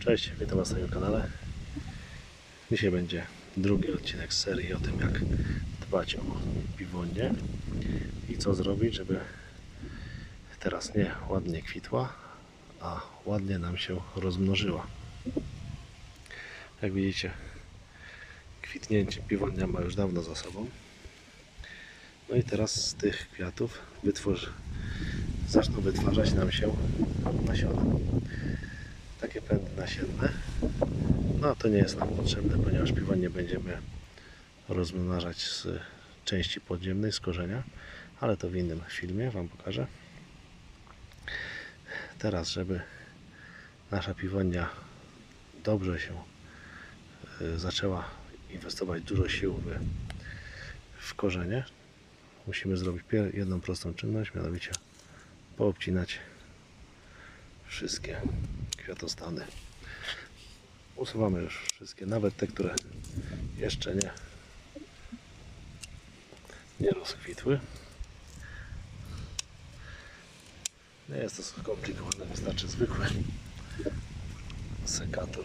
Cześć, witam Was na moim kanale. Dzisiaj będzie drugi odcinek z serii o tym, jak dbać o piwonię i co zrobić, żeby teraz nie ładnie kwitła, a ładnie nam się rozmnożyła. Jak widzicie, kwitnięcie piwonia ma już dawno za sobą. No i teraz z tych kwiatów wytworzy, zaczną wytwarzać nam się nasiona takie pędy nasienne. No to nie jest nam potrzebne, ponieważ piwonie będziemy rozmnażać z części podziemnej, z korzenia, ale to w innym filmie Wam pokażę. Teraz, żeby nasza piwonia dobrze się y, zaczęła inwestować dużo sił w, korzenie, musimy zrobić jedną prostą czynność, mianowicie poobcinać wszystkie kwiatostany. Usuwamy już wszystkie, nawet te, które jeszcze nie, nie rozkwitły. Nie jest to skomplikowane, wystarczy zwykły sekator.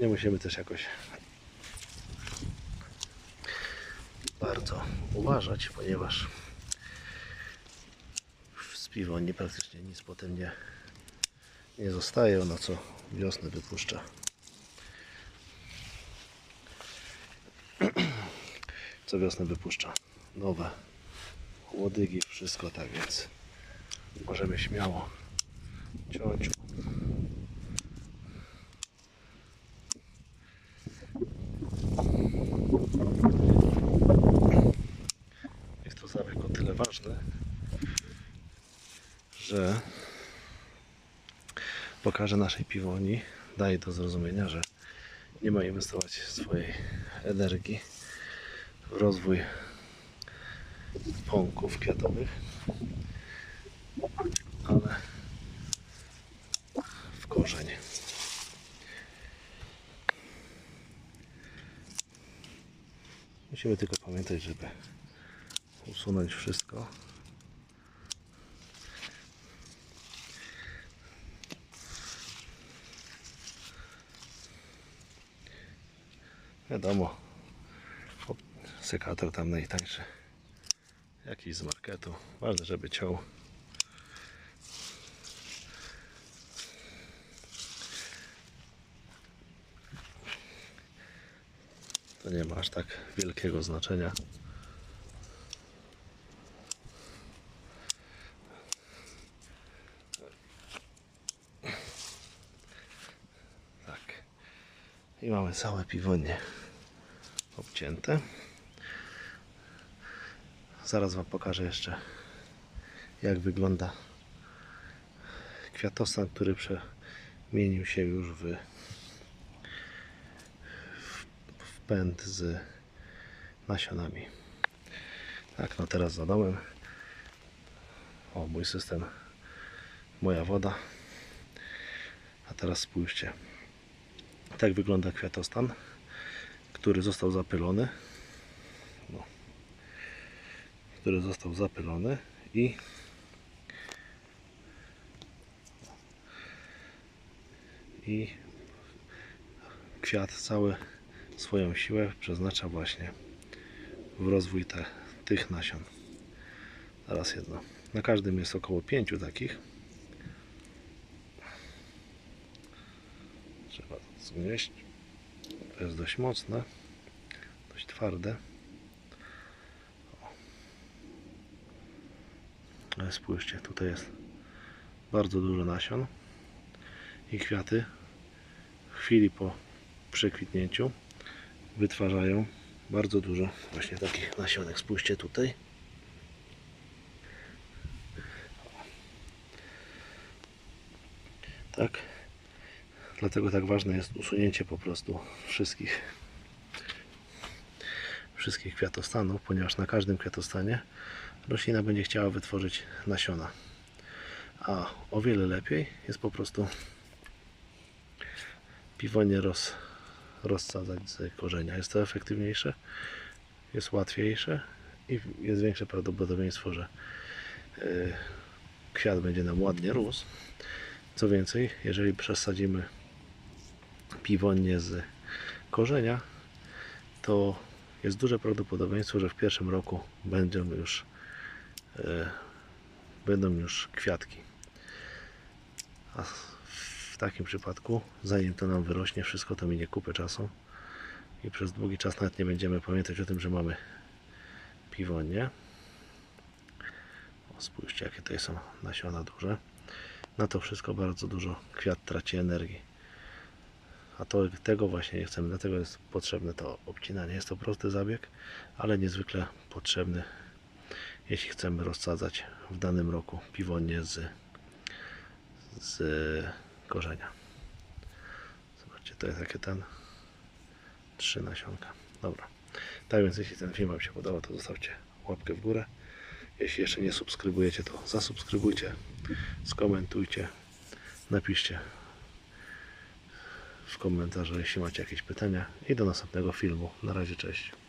Nie musimy też jakoś bardzo uważać, ponieważ piwoni praktycznie nic potem nie, nie zostaje. Ono co wiosnę wypuszcza. Co wiosnę wypuszcza nowe łodygi, wszystko tak więc możemy śmiało ciąć. Jest to zabieg o tyle ważny, że pokaże naszej piwoni, daje do zrozumienia, że nie ma inwestować swojej energii w rozwój pąków kwiatowych, ale w korzeń. Musimy tylko pamiętać, żeby usunąć wszystko. Wiadomo, sekator tam najtańszy. Jakiś z marketu. Ważne, żeby ciął. To nie ma aż tak wielkiego znaczenia. Tak. I mamy całe piwonie obcięte. Zaraz Wam pokażę jeszcze jak wygląda kwiatostan, który przemienił się już w, w, w pęd z nasionami. Tak, no teraz za domem. O, mój system, moja woda. A teraz spójrzcie. Tak wygląda kwiatostan, który został zapylony. No. Który został zapylony i i kwiat cały swoją siłę przeznacza właśnie w rozwój te, tych nasion. Teraz jedno. Na każdym jest około pięciu takich. Trzeba zgnieść. To jest dość mocne, dość twarde. Ale spójrzcie, tutaj jest bardzo dużo nasion i kwiaty w chwili po przekwitnięciu wytwarzają bardzo dużo właśnie takich nasionek. Spójrzcie tutaj. Tak. Dlatego tak ważne jest usunięcie po prostu wszystkich wszystkich kwiatostanów, ponieważ na każdym kwiatostanie roślina będzie chciała wytworzyć nasiona. A o wiele lepiej jest po prostu piwonie roz, rozsadzać z korzenia. Jest to efektywniejsze, jest łatwiejsze i jest większe prawdopodobieństwo, że y, kwiat będzie nam ładnie rósł. Co więcej, jeżeli przesadzimy piwonię z korzenia, to jest duże prawdopodobieństwo, że w pierwszym roku będą już, e, będą już kwiatki. A w takim przypadku, zanim to nam wyrośnie, wszystko to minie kupę czasu i przez długi czas nawet nie będziemy pamiętać o tym, że mamy piwonie. O, spójrzcie, jakie tutaj są nasiona duże. Na to wszystko bardzo dużo kwiat traci energii. A to, tego właśnie nie chcemy, dlatego jest potrzebne to obcinanie. Jest to prosty zabieg, ale niezwykle potrzebny, jeśli chcemy rozsadzać w danym roku piwonie z, z korzenia. Zobaczcie, to jest takie ten trzy nasionka. Dobra. Tak więc jeśli ten film Wam się podobał, to zostawcie łapkę w górę. Jeśli jeszcze nie subskrybujecie, to zasubskrybujcie, skomentujcie, napiszcie w komentarzu, jeśli macie jakieś pytania. I do następnego filmu. Na razie, cześć.